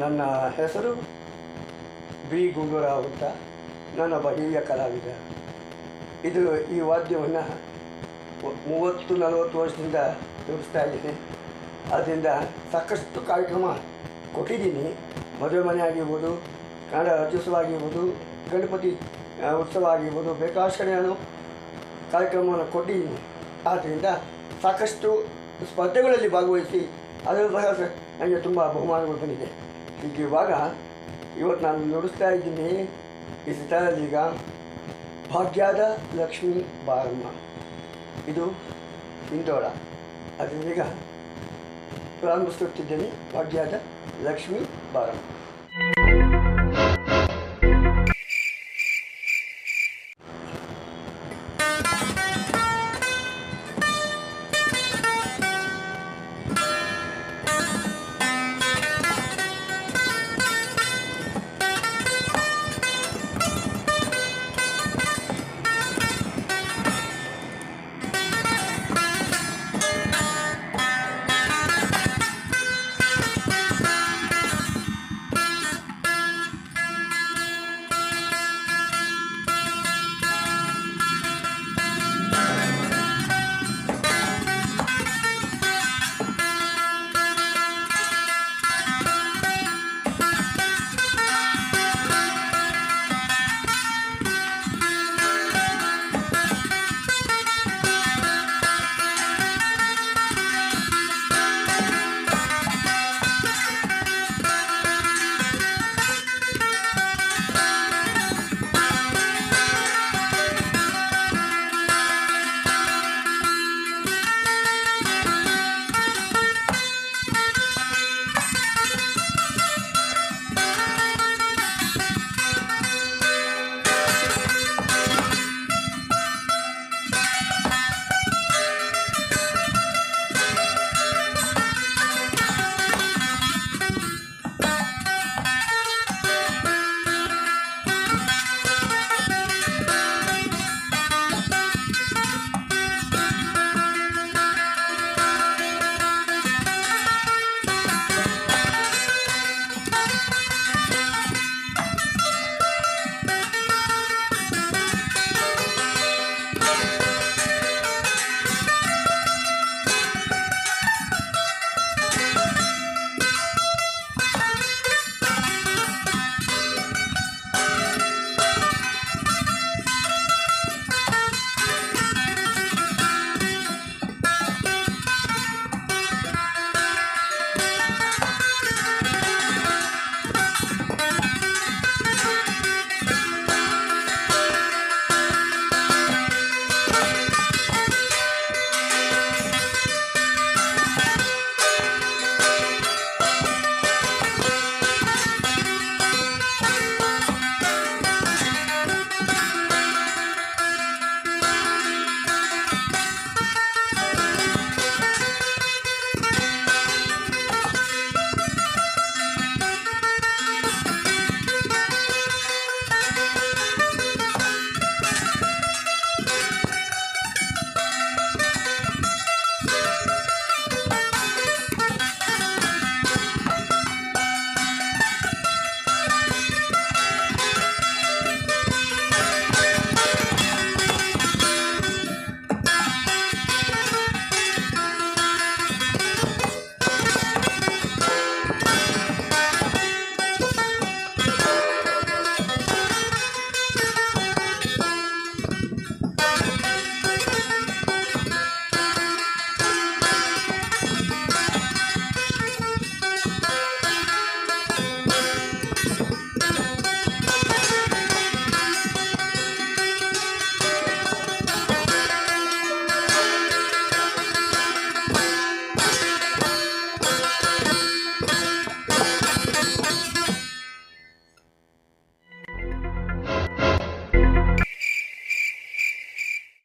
ನನ್ನ ಹೆಸರು ಬಿ. ಗುಂಡೂರಾವ್ ಅಂತ. ನಾನೊಬ್ಬ ಹಿರಿಯ ಕಲಾವಿದ. ಇದು ಈ ವಾದ್ಯವನ್ನು ಮೂವತ್ತು, ನಲವತ್ತು ವರ್ಷದಿಂದ ನುಡಿಸ್ತಾ ಇದ್ದೀನಿ. ಅದರಿಂದ ಸಾಕಷ್ಟು ಕಾರ್ಯಕ್ರಮ ಕೊಟ್ಟಿದ್ದೀನಿ. ಮದುವೆ ಮನೆ ಆಗಿರ್ಬೋದು, ಕನ್ನಡ ರಾಜ್ಯೋತ್ಸವ ಆಗಿರ್ಬೋದು, ಗಣಪತಿ ಉತ್ಸವ ಆಗಿರ್ಬೋದು ಬೇಕಾದಷ್ಟು ನಾನು ಕಾರ್ಯಕ್ರಮವನ್ನು ಕೊಟ್ಟಿದ್ದೀನಿ. ಆದ್ದರಿಂದ ಸಾಕಷ್ಟು ಸ್ಪರ್ಧೆಗಳಲ್ಲಿ ಭಾಗವಹಿಸಿ, ಅದರ ಸಹ ನನಗೆ ತುಂಬ ಬಹುಮಾನಗಳು ಬಂದಿದೆ. ಹೀಗೆ ಇವಾಗ ಇವತ್ತು ನಾನು ನುಡಿಸ್ತಾ ಇದ್ದೀನಿ ಈ ಈಗ ಭಾಗ್ಯದ ಲಕ್ಷ್ಮೀ ಬಾರಮ್ಮ. ಇದು ಹಿಂದೋಳ. ಅದರಿಂದ ಈಗ ಪ್ರಾರಂಭಿಸುತ್ತಿದ್ದೇನೆ ಭಾಗ್ಯದ ಲಕ್ಷ್ಮೀ ಬಾರಮ್ಮ.